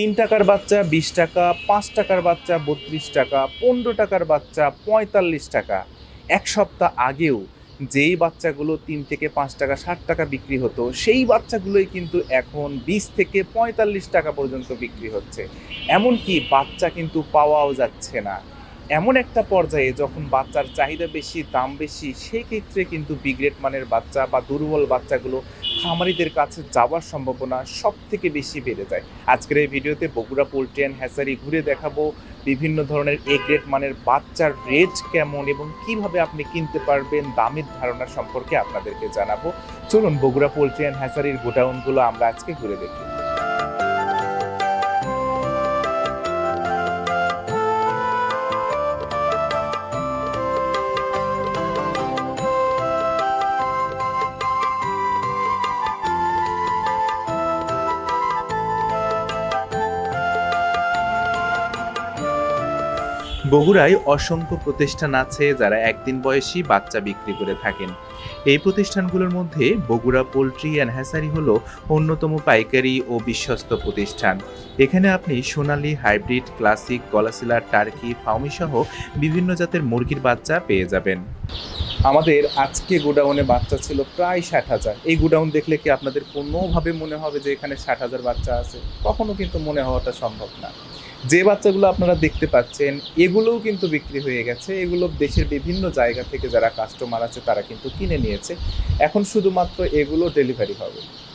তিন টাকার বাচ্চা, বিশ টাকা, পাঁচ টাকার বাচ্চা, বত্রিশ টাকা, পনেরো টাকার বাচ্চা, পঁয়তাল্লিশ টাকা। এক সপ্তাহ আগেও যেই বাচ্চাগুলো তিন থেকে পাঁচ টাকা, ষাট টাকা বিক্রি হতো, সেই বাচ্চাগুলোই কিন্তু এখন বিশ থেকে পঁয়তাল্লিশ টাকা পর্যন্ত বিক্রি হচ্ছে। এমনকি বাচ্চা কিন্তু পাওয়াও যাচ্ছে না। এমন একটা পর্যায়ে যখন বাচ্চার চাহিদা বেশি, দাম বেশি সেই ক্ষেত্রে কিন্তু বিগ্রেড মানের বাচ্চা বা দুর্বল বাচ্চাগুলো খামারিদের কাছে যাওয়ার সম্ভাবনা সব থেকে বেশি বেড়ে যায়। আজকের এই ভিডিওতে বগুড়া পোলট্রি অ্যান্ড হ্যাসারি ঘুরে দেখাবো বিভিন্ন ধরনের এ গ্রেড মানের বাচ্চার রেজ কেমন এবং কীভাবে আপনি কিনতে পারবেন, দামের ধারণা সম্পর্কে আপনাদেরকে জানাব। চলুন বগুড়া পোলট্রি অ্যান্ড হ্যাসারির গোডাউনগুলো আমরা আজকে ঘুরে দেখি। বগুড়ায় অসংখ্য প্রতিষ্ঠান আছে যারা একদিন বয়সী বাচ্চা বিক্রি করে থাকেন। এই প্রতিষ্ঠানগুলোর মধ্যে বগুড়া পোলট্রি অ্যান্ড হ্যাসারি হলো অন্যতম পাইকারি ও বিশ্বস্ত প্রতিষ্ঠান। এখানে আপনি সোনালি, হাইব্রিড, ক্লাসিক গলাসিলার টার্কি, ফাউমি সহ বিভিন্ন জাতের মুরগির বাচ্চা পেয়ে যাবেন। আমাদের আজকে গোডাউনে বাচ্চা ছিল প্রায় ষাট হাজার। এই গোডাউন দেখলে কি আপনাদের কোনোভাবে মনে হবে যে এখানে ষাট হাজার বাচ্চা আছে? কখনো কিন্তু মনে হওয়াটা সম্ভব না। যে বাচ্চাগুলো আপনারা দেখতে পাচ্ছেন, এগুলোও কিন্তু বিক্রি হয়ে গেছে। এগুলো দেশের বিভিন্ন জায়গা থেকে যারা কাস্টমার আছে, তারা কিন্তু কিনে নিয়েছে। এখন শুধুমাত্র এগুলো ডেলিভারি হবে।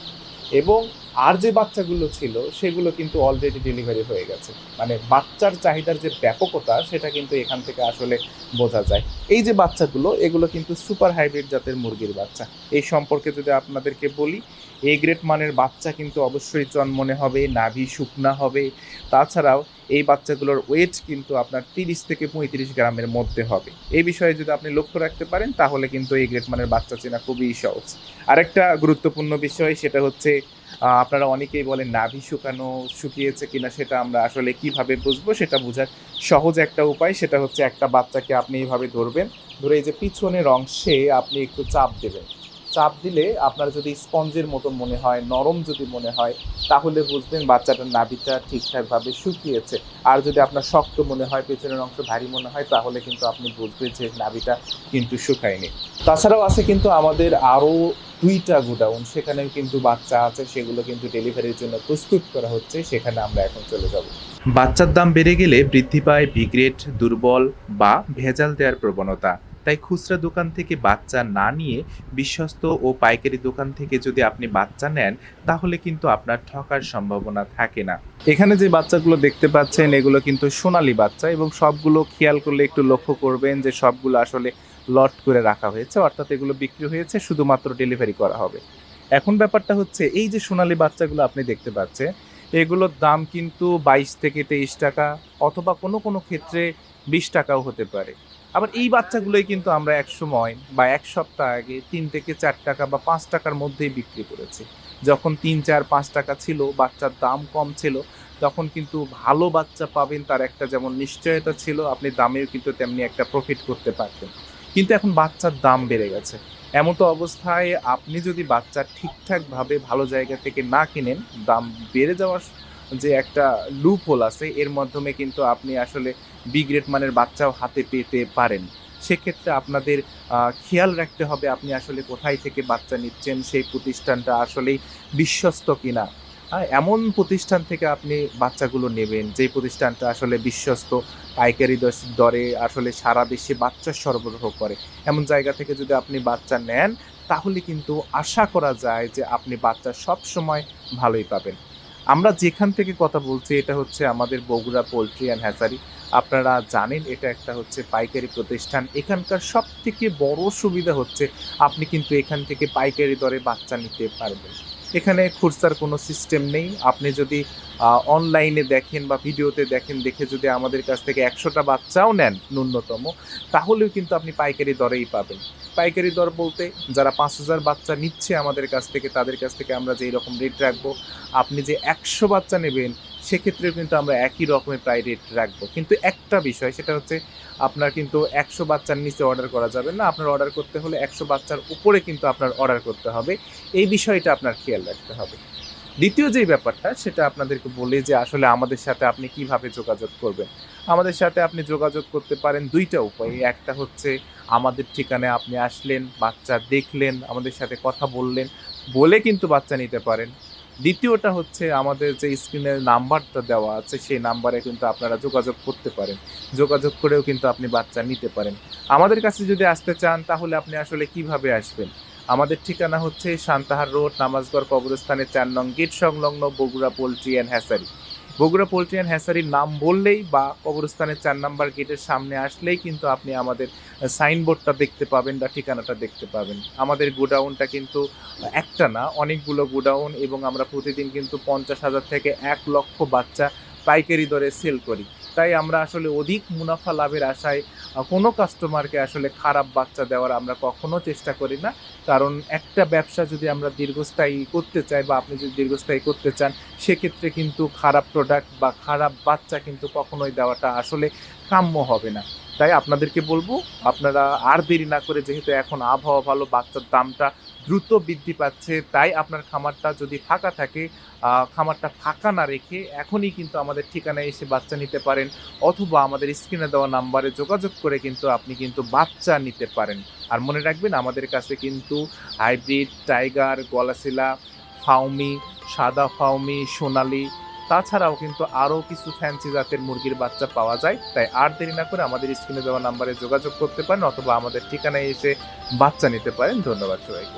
এবং আর যে বাচ্চাগুলো ছিল, সেগুলো কিন্তু অলরেডি ডেলিভারি হয়ে গেছে। মানে বাচ্চার চাহিদার যে ব্যাপকতা, সেটা কিন্তু এখান থেকে আসলে বোঝা যায়। এই যে বাচ্চাগুলো, এগুলো কিন্তু সুপার হাইব্রিড জাতের মুরগির বাচ্চা। এই সম্পর্কে যদি আপনাদেরকে বলি এ গ্রেড মানের বাচ্চা কিন্তু অবশ্যই জন্মনে হবে, নাভি শুকনা হবে। তাছাড়াও এই বাচ্চাগুলোর ওয়েট কিন্তু আপনার তিরিশ থেকে পঁয়ত্রিশ গ্রামের মধ্যে হবে। এই বিষয়ে যদি আপনি লক্ষ্য রাখতে পারেন, তাহলে কিন্তু এই গ্রেড মানের বাচ্চা চেনা খুবই সহজ। আরেকটা গুরুত্বপূর্ণ বিষয় সেটা হচ্ছে আপনারা অনেকেই বলেন, নাভি শুকানো শুকিয়েছে কিনা সেটা আমরা আসলে কীভাবে বুঝব? সেটা বোঝার সহজ একটা উপায় সেটা হচ্ছে একটা বাচ্চাকে আপনি এইভাবে ধরবেন। ধরে এই যে পিছনের অংশে আপনি একটু চাপ দেবেন। চাপ দিলে আপনার যদি স্পঞ্জের মতো মনে হয়, নরম যদি মনে হয়, তাহলে বুঝবেন বাচ্চাটার নাভিটা ঠিকঠাকভাবে শুকিয়েছে। আর যদি আপনার শক্ত মনে হয়, পেছনের অংশ ভারী মনে হয়, তাহলে কিন্তু আপনি বুঝবেন যে নাভিটা কিন্তু শুকায়নি। তাছাড়াও আছে কিন্তু আমাদের আরও দুইটা গোডাউন সেখানেও কিন্তু বাচ্চা আছে, সেগুলো কিন্তু ডেলিভারির জন্য প্রস্তুত করা হচ্ছে, সেখানে আমরা এখন চলে যাব। বাচ্চার দাম বেড়ে গেলে বৃদ্ধি পায় বিগ্রেড দুর্বল বা ভেজাল দেওয়ার প্রবণতা। তাই খুচরা দোকান থেকে বাচ্চা না নিয়ে বিশ্বস্ত ও পাইকারি দোকান থেকে যদি আপনি বাচ্চা নেন, তাহলে কিন্তু আপনার ঠকার সম্ভাবনা থাকে না। এখানে যে বাচ্চাগুলো দেখতে পাচ্ছেন, এগুলো কিন্তু সোনালি বাচ্চা এবং সবগুলো খেয়াল করলে একটু লক্ষ্য করবেন যে সবগুলো আসলে লট করে রাখা হয়েছে, অর্থাৎ এগুলো বিক্রি হয়েছে, শুধুমাত্র ডেলিভারি করা হবে। এখন ব্যাপারটা হচ্ছে, এই যে সোনালি বাচ্চাগুলো আপনি দেখতে পাচ্ছেন, এগুলোর দাম কিন্তু বাইশ থেকে তেইশ টাকা অথবা কোনো কোনো ক্ষেত্রে বিশ টাকাও হতে পারে। আবার এই বাচ্চাগুলোই কিন্তু আমরা এক সময় বা এক সপ্তাহ আগে তিন থেকে চার টাকা বা পাঁচ টাকার মধ্যেই বিক্রি করেছি। যখন তিন, চার, পাঁচ টাকা ছিল, বাচ্চার দাম কম ছিল, তখন কিন্তু ভালো বাচ্চা পাবেন তার একটা যেমন নিশ্চয়তা ছিল, আপনি দামেও কিন্তু তেমনি একটা প্রফিট করতে পারতেন। কিন্তু এখন বাচ্চার দাম বেড়ে গেছে। এমন তো অবস্থায় আপনি যদি বাচ্চা ঠিকঠাকভাবে ভালো জায়গা থেকে না কিনেন, দাম বেড়ে যাওয়ার যে একটা লুপ হোল আছে, এর মাধ্যমে কিন্তু আপনি আসলে বি গ্রেড মানের বাচ্চাও হাতে পেতে পারেন। সেক্ষেত্রে আপনাদের খেয়াল রাখতে হবে আপনি আসলে কোথায় থেকে বাচ্চা নিচ্ছেন, সেই প্রতিষ্ঠানটা আসলেই বিশ্বস্ত কিনা। এমন প্রতিষ্ঠান থেকে আপনি বাচ্চাগুলো নেবেন যে প্রতিষ্ঠানটা আসলে বিশ্বস্ত, পাইকারি দরে আসলে সারা দেশে বাচ্চা সরবরাহ করে। এমন জায়গা থেকে যদি আপনি বাচ্চা নেন, তাহলে কিন্তু আশা করা যায় যে আপনি বাচ্চা সব সময় ভালোই পাবেন। আমরা যেখান থেকে কথা বলছি, এটা হচ্ছে আমাদের বগুড়া পোলট্রি অ্যান্ড হ্যাচারি আপনারা জানেন, এটা একটা হচ্ছে পাইকারি প্রতিষ্ঠান। এখানকার সব থেকে বড় সুবিধা হচ্ছে, আপনি কিন্তু এখান থেকে পাইকারি দরে বাচ্চা নিতে পারবেন। এখানে খুচরার কোনো সিস্টেম নেই। আপনি যদি অনলাইনে দেখেন বা ভিডিওতে দেখেন, দেখে যদি আমাদের কাছ থেকে একশোটা বাচ্চাও নেন ন্যূনতম, তাহলেও কিন্তু আপনি পাইকারি দরেই পাবেন। পাইকারি দর বলতে যারা পাঁচ হাজার বাচ্চা নিচ্ছে আমাদের কাছ থেকে, তাদের কাছ থেকে আমরা যেই রকম রেট রাখব, আপনি যে একশো বাচ্চা নেবেন সেক্ষেত্রে কিন্তু আমরা একই রকমের প্রায় রেট রাখব। কিন্তু একটা বিষয়, সেটা হচ্ছে আপনার কিন্তু একশো বাচ্চার নিচে অর্ডার করা যাবে না। আপনার অর্ডার করতে হলে একশো বাচ্চার উপরে কিন্তু আপনার অর্ডার করতে হবে। এই বিষয়টা আপনার খেয়াল রাখতে হবে। দ্বিতীয় যেই ব্যাপারটা, সেটা আপনাদেরকে বলি যে আসলে আমাদের সাথে আপনি কীভাবে যোগাযোগ করবেন। আমাদের সাথে আপনি যোগাযোগ করতে পারেন দুইটা উপায়। একটা হচ্ছে আমাদের ঠিকানায় আপনি আসলেন, বাচ্চা দেখলেন, আমাদের সাথে কথা বললেন, বলে কিন্তু বাচ্চা নিতে পারেন। দ্বিতীয়টা হচ্ছে আমাদের যে স্ক্রিনের নাম্বারটা দেওয়া আছে, সেই নাম্বারে কিন্তু আপনারা যোগাযোগ করতে পারেন। যোগাযোগ করেও কিন্তু আপনি বাচ্চা নিতে পারেন। আমাদের কাছে যদি আসতে চান, তাহলে আপনি আসলে কীভাবে আসবেন? আমাদের ঠিকানা হচ্ছে সান্তাহার রোড, নামাজগড় কবরস্থানে চার নং গেট সংলগ্ন Bogura poultry and hatchery Bogura poultry and হ্যাসারির নাম বললেই বা কবরস্থানের চার নাম্বার গেটের সামনে আসলেই কিন্তু আপনি আমাদের সাইনবোর্ডটা দেখতে পাবেন বা ঠিকানাটা দেখতে পাবেন। আমাদের গোডাউনটা কিন্তু একটা না, অনেকগুলো গোডাউন এবং আমরা প্রতিদিন কিন্তু পঞ্চাশ হাজার থেকে এক লক্ষ বাচ্চা পাইকারি দরে সেল করি। তাই আমরা আসলে অধিক মুনাফা লাভের আশায় কোনো কাস্টমারকে আসলে খারাপ বাচ্চা দেওয়ার আমরা কখনো চেষ্টা করি না। কারণ একটা ব্যবসা যদি আমরা দীর্ঘস্থায়ী করতে চাই বা আপনি যদি দীর্ঘস্থায়ী করতে চান, সেক্ষেত্রে কিন্তু খারাপ প্রোডাক্ট বা খারাপ বাচ্চা কিন্তু কখনোই দেওয়াটা আসলে কাম্য হবে না। তাই আপনাদেরকে বলব, আপনারা আর দেরি না করে যেহেতু এখন আবহাওয়া ভালো, বাচ্চার দামটা দ্রুত বৃদ্ধি পাচ্ছে, তাই আপনার খামারটা যদি ফাঁকা থাকে খামারটা ফাঁকা না রেখে এখনই কিন্তু আমাদের ঠিকানায় এসে বাচ্চা নিতে পারেন অথবা আমাদের স্ক্রিনে দেওয়া নাম্বারে যোগাযোগ করে কিন্তু আপনি কিন্তু বাচ্চা নিতে পারেন। আর মনে রাখবেন, আমাদের কাছে কিন্তু হাইব্রিড টাইগার, গলাশিলা, ফাউমি, সাদা ফাউমি, সোনালি তাছাড়াও কিন্তু আরও কিছু ফ্যান্সি জাতের মুরগির বাচ্চা পাওয়া যায়, তাই আর দেরি না করে আমাদের স্ক্রিনে দেওয়া নাম্বারে যোগাযোগ করতে পারেন অথবা আমাদের ঠিকানায় এসে বাচ্চা নিতে পারেন। ধন্যবাদ সবাইকে।